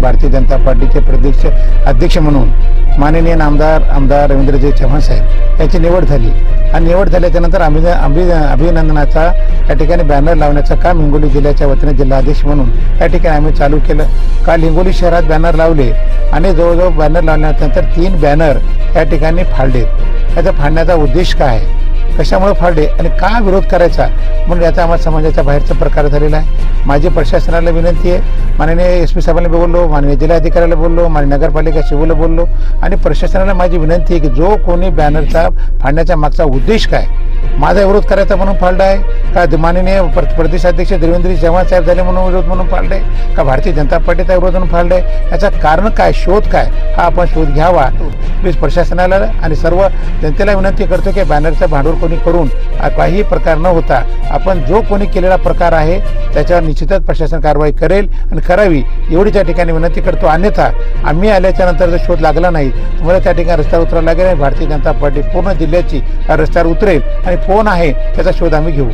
भारतीय जनता पार्टीचे प्रदेश अध्यक्ष म्हणून माननीय नामदार आमदार रवींद्रजी चव्हाण साहेब यांची निवड झाली. आणि निवड झाल्याच्यानंतर आम्ही अभि अभि अभिनंदनाचा या ठिकाणी बॅनर लावण्याचं काम हिंगोली जिल्ह्याच्या वतीने जिल्हाध्यक्ष म्हणून या ठिकाणी आम्ही चालू केलं. काल हिंगोली शहरात बॅनर लावले आणि जवळजवळ बॅनर लावल्यानंतर तीन बॅनर या ठिकाणी फाडलेत याचा फाडण्याचा उद्देश काय आहे? कशामुळे फाडले आणि का विरोध करायचा म्हणून याचा आम्हाला समाजाच्या बाहेरचा प्रकार झालेला आहे. माझी प्रशासनाला विनंती आहे. माननीय एस पी साहेबांना बोललो माननीय जिल्हाधिकाऱ्याला बोललो माननीय नगरपालिका शिवला बोललो आणि प्रशासनाला माझी विनंती आहे की जो कोणी बॅनरचा फाडण्याच्या मागचा उद्देश काय माझा विरोध करायचा म्हणून फाडला आहे. का माननीय प्रदेशाध्यक्ष देवेंद्र चव्हाण साहेब झाले म्हणून विरोध म्हणून फाडले का भारतीय जनता पार्टीचा विरोध म्हणून फाडले याचा कारण काय शोध काय हा आपण शोध घ्यावा. प्लीज प्रशासनाला आणि सर्व जनतेला विनंती करतो की बॅनरचं भांडवल कोणी करून काहीही प्रकार न होता आपण जो कोणी केलेला प्रकार आहे त्याच्यावर निश्चितच प्रशासन कारवाई करेल आणि करावी एवढी त्या ठिकाणी विनंती करतो. अन्यथा आम्ही आल्याच्यानंतर जर शोध लागला नाही तुम्हाला मला त्या ठिकाणी रस्त्यावर उतरावं लागेल आणि भारतीय जनता पार्टी पूर्ण जिल्ह्याची रस्त्यावर उतरेल आणि फोन आहे त्याचा शोध आम्ही घेऊ.